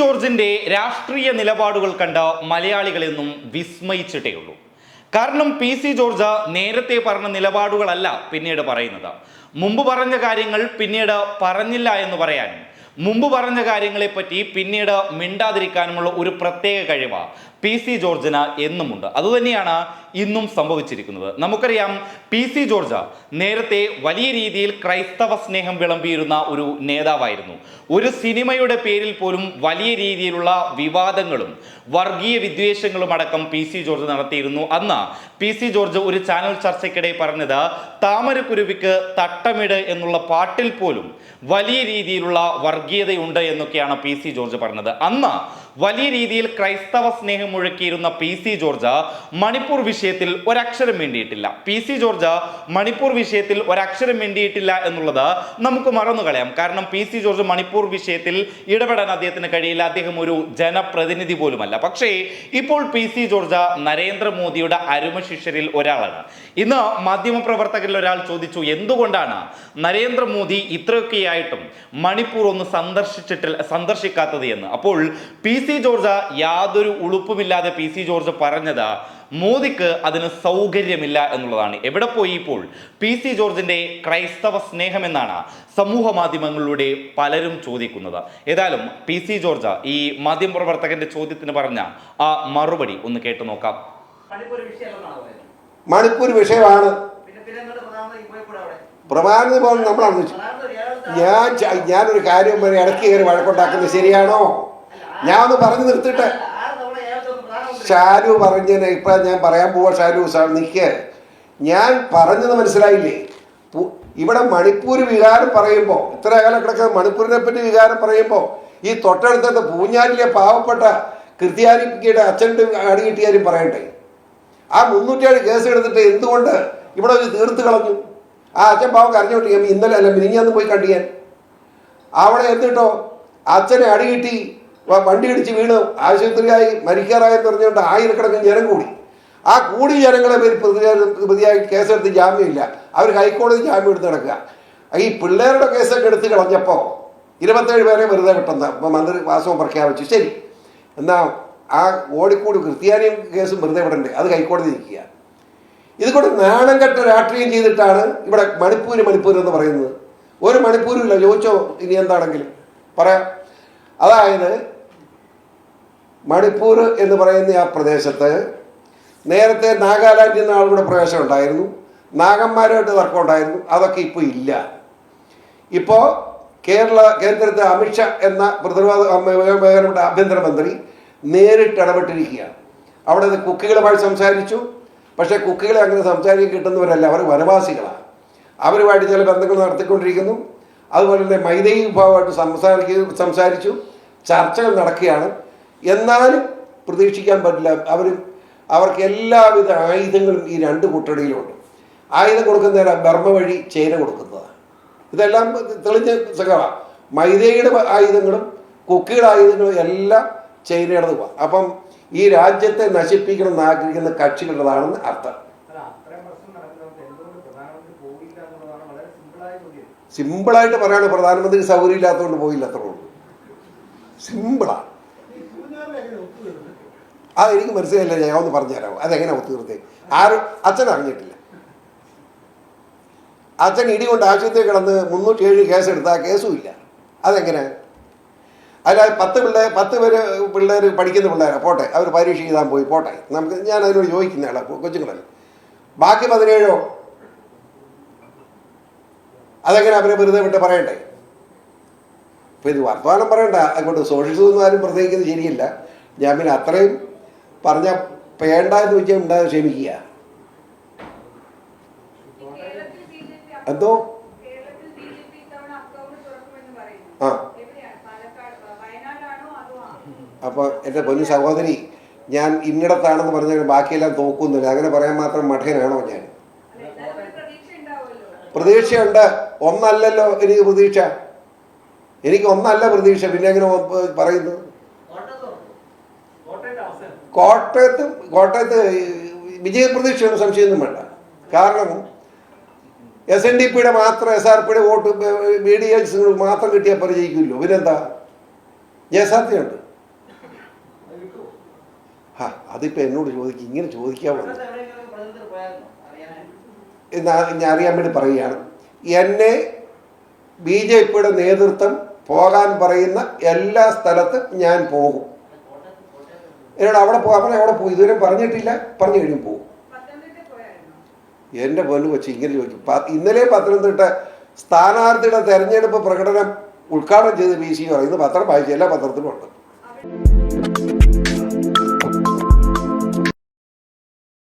ജോർജിന്റെ രാഷ്ട്രീയ നിലപാടുകൾ കണ്ട മലയാളികളെന്നും വിസ്മയിച്ചിട്ടേയുള്ളൂ. കാരണം പി സി ജോർജ് നേരത്തെ പറഞ്ഞ നിലപാടുകളല്ല പിന്നീട് പറയുന്നത്. മുമ്പ് പറഞ്ഞ കാര്യങ്ങൾ പിന്നീട് പറഞ്ഞില്ല എന്ന് പറയാനും മുമ്പ് പറഞ്ഞ കാര്യങ്ങളെപ്പറ്റി പിന്നീട് മിണ്ടാതിരിക്കാനുമുള്ള ഒരു പ്രത്യേക കഴിവ് പി സി ജോർജിന് എന്നുമുണ്ട്. അതുതന്നെയാണ് ഇന്നും സംഭവിച്ചിരിക്കുന്നത്. നമുക്കറിയാം പി സി ജോർജ് നേരത്തെ വലിയ രീതിയിൽ ക്രൈസ്തവ സ്നേഹം വിളമ്പിയിരുന്ന ഒരു നേതാവായിരുന്നു. ഒരു സിനിമയുടെ പേരിൽ പോലും വലിയ രീതിയിലുള്ള വിവാദങ്ങളും വർഗീയ വിദ്വേഷങ്ങളും അടക്കം പി സി ജോർജ് നടത്തിയിരുന്നു. അന്ന് പി സി ജോർജ് ഒരു ചാനൽ ചർച്ചയ്ക്കിടെ പറഞ്ഞത് താമരക്കുരുവിക്ക് തട്ടമിട് എന്നുള്ള പാട്ടിൽ പോലും വലിയ രീതിയിലുള്ള വർഗീയതയുണ്ട് എന്നൊക്കെയാണ് പി സി ജോർജ് പറഞ്ഞത്. അന്ന് വലിയ രീതിയിൽ ക്രൈസ്തവ സ്നേഹം മുഴക്കിയിരുന്ന പി സി ജോർജ് മണിപ്പൂർ വിഷയത്തിൽ ഒരക്ഷരം വേണ്ടിയിട്ടില്ല പി സി ജോർജ് മണിപ്പൂർ വിഷയത്തിൽ ഒരക്ഷരം വേണ്ടിയിട്ടില്ല എന്നുള്ളത് നമുക്ക് മറന്നു കളയാം. കാരണം പി സി ജോർജ് മണിപ്പൂർ വിഷയത്തിൽ ഇടപെടാൻ അദ്ദേഹത്തിന് കഴിയില്ല. അദ്ദേഹം ഒരു ജനപ്രതിനിധി പോലുമല്ല. പക്ഷേ ഇപ്പോൾ പി സി ജോർജ് നരേന്ദ്രമോദിയുടെ അരുമ ശിഷ്യരിൽ ഒരാളാണ്. ഇന്ന് മാധ്യമപ്രവർത്തകരിൽ ഒരാൾ ചോദിച്ചു എന്തുകൊണ്ടാണ് നരേന്ദ്രമോദി ഇത്രയൊക്കെയായിട്ടും മണിപ്പൂർ ഒന്ന് സന്ദർശിച്ചിട്ടില്ല സന്ദർശിക്കാത്തത് എന്ന്? അപ്പോൾ പി സി ജോർജ് യാതൊരു ഉളുപ്പുമില്ലാതെ പി സി ജോർജ് പറഞ്ഞത് മോദിക്ക് അതിന് സൗകര്യമില്ല എന്നുള്ളതാണ്. എവിടെ പോയി ഇപ്പോൾ? പി സി ജോർജിന്റെ ക്രൈസ്തവ സ്നേഹം എന്നാണ് സമൂഹ മാധ്യമങ്ങളിലൂടെ പലരും ചോദിക്കുന്നത്. ഏതായാലും പി സി ജോർജ് ഈ മാധ്യമ പ്രവർത്തകന്റെ ചോദ്യത്തിന് പറഞ്ഞ ആ മറുപടി ഒന്ന് കേട്ടു നോക്കാം. മണിപ്പൂർ വിഷയമല്ലെന്നാണ് പറയുന്നത്? മണിപ്പൂർ വിഷയമാണ്. പോലും നമ്മളാണ്. ഞാൻ ഞാനൊരു കാര്യം ഇടയ്ക്ക് കയറി വഴക്കുണ്ടാക്കുന്നത് ശരിയാണോ? ഞാൻ ഒന്ന് പറഞ്ഞു നിർത്തിട്ടെ. ഷാരു പറഞ്ഞതിന് ഇപ്പൊ ഞാൻ പറയാൻ പോവാ ഷാരു സാർ നിക്ക്. ഞാൻ പറഞ്ഞത് മനസ്സിലായില്ലേ? ഇവിടെ മണിപ്പൂർ വികാരം പറയുമ്പോൾ ഇത്ര കാലം കിടക്കുന്ന മണിപ്പൂരിനെ പറ്റി വികാരം പറയുമ്പോൾ ഈ തൊട്ടടുത്തത് പൂഞ്ഞാലിലെ പാവപ്പെട്ട കൃത്യാനിപ്പിക്കയുടെ അച്ഛന്റെ അടി കിട്ടിയാലും പറയട്ടെ ആ മുന്നൂറ്റേഴ് കേസ് എടുത്തിട്ട് എന്തുകൊണ്ട് ഇവിടെ ഒരു തീർത്ത് കളഞ്ഞു? ആ അച്ഛൻ പാവം കരഞ്ഞോട്ട് ഇന്നലെ അല്ല മിനിഞ്ഞാന്ന് പോയി കണ്ടിയാൻ. അവിടെ എന്തിട്ടോ അച്ഛനെ അടി കിട്ടി. വണ്ടി ഇടിച്ച് വീണ് ആശുപത്രിയായി മരിക്കാറായെന്ന് പറഞ്ഞുകൊണ്ട് ആയിരക്കണക്കിന് ജനം കൂടി. ആ കൂടി ജനങ്ങളെ പേര് പ്രതിയാ- പ്രതിയായി കേസെടുത്ത് ജാമ്യമില്ല. അവർ ഹൈക്കോടതി ജാമ്യം എടുത്ത് നടക്കുക. ഈ പിള്ളേരുടെ കേസൊക്കെ എടുത്ത് കളഞ്ഞപ്പോൾ ഇരുപത്തേഴ് പേരെ വെറുതെ കിട്ടുന്ന ഇപ്പം മന്ത്രി വാസവും പ്രഖ്യാപിച്ചു. ശരി. എന്നാൽ ആ ഓടിക്കൂടി ക്രിസ്ത്യാനിയും കേസും വെറുതെ വിടണ്ടേ? അത് ഹൈക്കോടതി നിൽക്കുക. ഇത് കൂടെ നാണം കെട്ട രാഷ്ട്രീയം ചെയ്തിട്ടാണ് ഇവിടെ മണിപ്പൂര് മണിപ്പൂർ എന്ന് പറയുന്നത്. ഒരു മണിപ്പൂരും ഇല്ല ചോദിച്ചോ ഇനി എന്താണെങ്കിലും പറയാം. അതായത് മണിപ്പൂർ എന്ന് പറയുന്ന ആ പ്രദേശത്ത് നേരത്തെ നാഗാലാൻഡിൽ നിന്ന് ആളുകളുടെ പ്രവേശനം ഉണ്ടായിരുന്നു. നാഗന്മാരുമായിട്ട് തർക്കം ഉണ്ടായിരുന്നു. അതൊക്കെ ഇപ്പോൾ ഇല്ല. ഇപ്പോൾ കേരള കേന്ദ്രത്തെ അമിത്ഷാ എന്ന പ്രതിരോധ മേഖലയുടെ ആഭ്യന്തരമന്ത്രി നേരിട്ട് ഇടപെട്ടിരിക്കുകയാണ്. അവിടെ കുക്കികളുമായി സംസാരിച്ചു. പക്ഷേ കുക്കികളെ അങ്ങനെ സംസാരിക്കാൻ കിട്ടുന്നവരല്ല. അവർ വനവാസികളാണ്. അവരുമായിട്ട് ചില ബന്ധങ്ങൾ നടത്തിക്കൊണ്ടിരിക്കുന്നു. അതുപോലെ തന്നെ മൈതൈ വിഭാഗമായിട്ട് സംസാരിക്കുക സംസാരിച്ചു. ചർച്ചകൾ നടക്കുകയാണ്. എന്നാലും പ്രതീക്ഷിക്കാൻ പറ്റില്ല. അവർ അവർക്ക് എല്ലാവിധ ആയുധങ്ങളും ഈ രണ്ട് കൂട്ടടിയിലുണ്ട്. ആയുധം കൊടുക്കുന്നതിന് ബർമ്മ വഴി ചൈന കൊടുക്കുന്നതാണ്. ഇതെല്ലാം തെളിഞ്ഞ സഖമാണ് മൈദയുടെ ആയുധങ്ങളും കുക്കിയുടെ ആയുധങ്ങളും എല്ലാം ചൈനയുടെ അപ്പം ഈ രാജ്യത്തെ നശിപ്പിക്കണം എന്ന് ആഗ്രഹിക്കുന്ന കക്ഷികളുടേതാണെന്ന് അർത്ഥം. സിമ്പിളായിട്ട് പറയാണ് പ്രധാനമന്ത്രി സൗകര്യം ഇല്ലാത്തതുകൊണ്ട് പോയില്ല അത്രേ ഉള്ളൂ. സിമ്പിളാണ് അത് എനിക്ക് മനസ്സിലായില്ല ഞാൻ ഒന്ന് പറഞ്ഞുതരാമോ? അതെങ്ങനെ ഒത്തുതീർത്തേ? ആരും? അച്ഛൻ അറിഞ്ഞിട്ടില്ല. അച്ഛൻ ഇടി കൊണ്ട് ആശുപത്രി കിടന്ന് മുന്നൂറ്റി ഏഴ് കേസ് എടുത്താൽ കേസും ഇല്ല. അതെങ്ങനെ? അല്ല പത്ത് പിള്ളേർ പത്ത് പേര് പിള്ളേർ പഠിക്കുന്ന പിള്ളേരാണ് പോട്ടെ അവർ പരീക്ഷ എഴുതാൻ പോയി പോട്ടെ. നമുക്ക് ഞാൻ അതിനോട് ചോദിക്കുന്ന ആളാണ് കൊച്ചുങ്ങളല്ല. ബാക്കി പതിനേഴോ? അതെങ്ങനെ അവരെ വെറുതെ വിട്ട് പറയണ്ടേ? ഇപ്പം ഇത് വർത്തമാനം പറയണ്ട. അങ്ങോട്ട് സോഷ്യലിസം ഒന്നും ആരും പ്രസംഗിക്കുന്നത് ശരിയല്ല. ഞാൻ പിന്നെ അത്രയും പറഞ്ഞ വേണ്ട എന്ന് വെച്ചാൽ ഉണ്ടാതെ ക്ഷമിക്കുക എന്തോ? ആ. എവിടെയാണ് എന്റെ അപ്പോൾ എന്റെ പൊന്നു സഹോദരി ഞാൻ ഇന്നിടത്താണെന്ന് പറഞ്ഞാൽ ബാക്കിയെല്ലാം തോക്കുന്നില്ല. അങ്ങനെ പറയാൻ മാത്രം മഠേനാണോ ഞാൻ? പ്രതീക്ഷയുണ്ട്. ഒന്നല്ലല്ലോ എനിക്ക് പ്രതീക്ഷ. എനിക്ക് ഒന്നല്ല പ്രതീക്ഷ. പിന്നെ എങ്ങനെ പറയുന്നു കോട്ടയത്ത് തുറന്നു. കോട്ടയത്തെ അവസരം കോട്ടയത്ത് കോട്ടയത്ത് വിജയപ്രതീക്ഷയാണ് സംശയമൊന്നും വേണ്ട. കാരണം എസ് എൻ ഡി പിയുടെ മാത്രം എസ് ആർ പിയുടെ വോട്ട് ബി ഡി എസ് മാത്രം കിട്ടിയാൽ പരിചയിക്കുമല്ലോ പിന്നെന്താ ജയസാധ്യതയുണ്ട്. ഹാ അതിപ്പോൾ എന്നോട് ചോദിക്കും ഇങ്ങനെ അറിയാനായിട്ട് എന്നാ ഞാൻ അറിയാൻ വേണ്ടി പറയുകയാണ്. എന്നെ ബി ജെ പിയുടെ നേതൃത്വം പോകാൻ പറയുന്ന എല്ലാ സ്ഥലത്തും ഞാൻ പോകും. എന്നോട് അവിടെ പോകാൻ പറഞ്ഞാൽ അവിടെ പോകും ഇതുവരെ പറഞ്ഞിട്ടില്ല. പറഞ്ഞു കഴിഞ്ഞു പോകും എന്റെ പൊന്നു കൊച്ചി ഇങ്ങനെ ചോദിക്കും. ഇന്നലെ പത്തനംതിട്ട സ്ഥാനാർത്ഥിയുടെ തെരഞ്ഞെടുപ്പ് പ്രകടനം ഉദ്ഘാടനം ചെയ്ത് പി സി പറയുന്നത് പത്രം വായിച്ചു എല്ലാ പത്രത്തിലും ഉണ്ട്.